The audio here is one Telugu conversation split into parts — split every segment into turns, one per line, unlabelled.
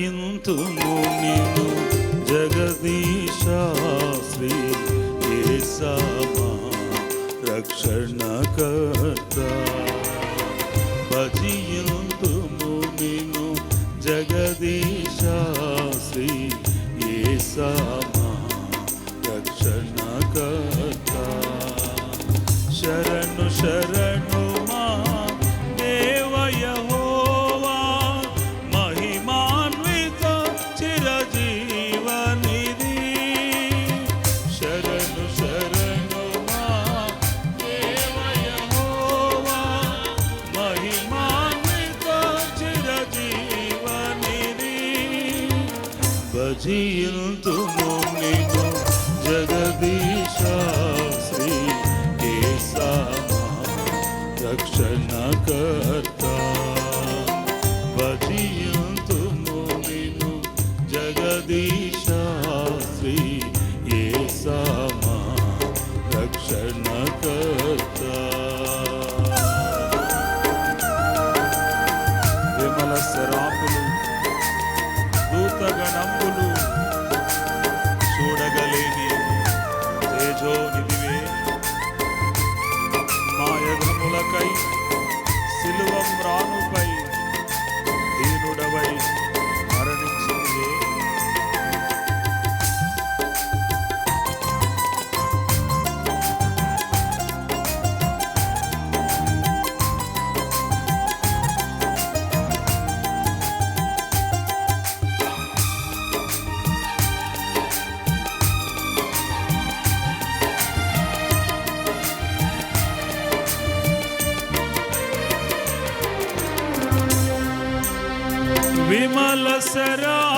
భజింతుము నిన్ను జగదీశ శ్రీ ఏసమా రక్షణకర్త భజింతుము నిన్ను జగదీశ శ్రీ ఏసమా భజింతుము నిన్ను జగదీశ శ్రీ కేశమా రక్షణకర్త భజింతుము నిన్ను జగదీశ శ్రీ ఏసమా రక్షణకర్త. I será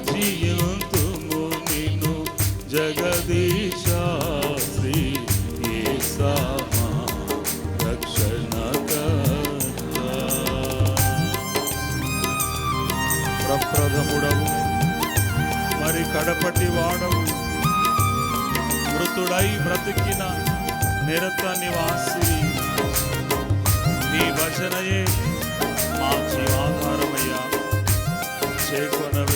భజియంతుము నిన్ను జగదీశ శ్రీ ప్రప్రథముడవు మరి కడపటి వాడవు. మృతుడై బ్రతికిన నిరత నివాసి. నీ భజనయే మా జీవాధారమయ్యా. చేకొన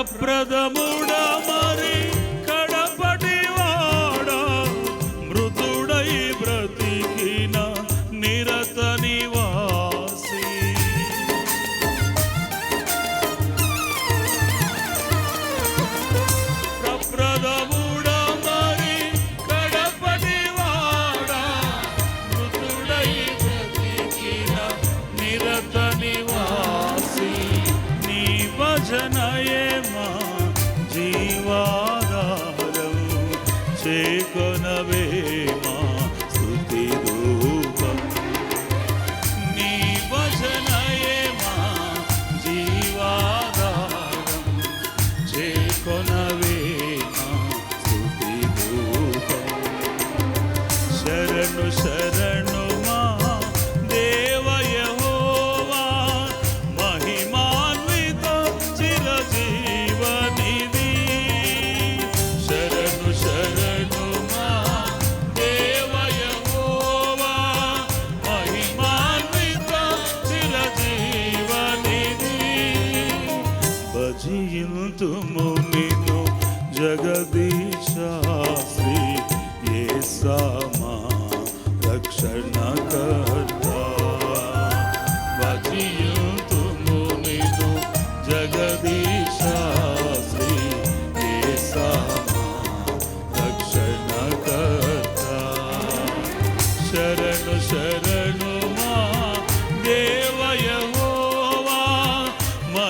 ప్రప్రదముడ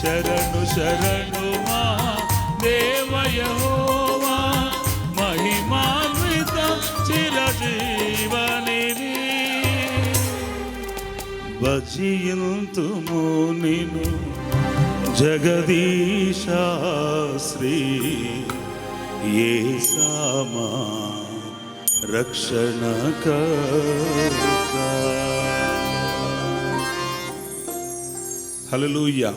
శరణు శరణు మా దేవయహోవా మహిమాన్విత చిరజీవనిధి భజియంతుము నిను జగదీశాశ్రీ. ఏ సామా రక్షణ హలలుయ్యా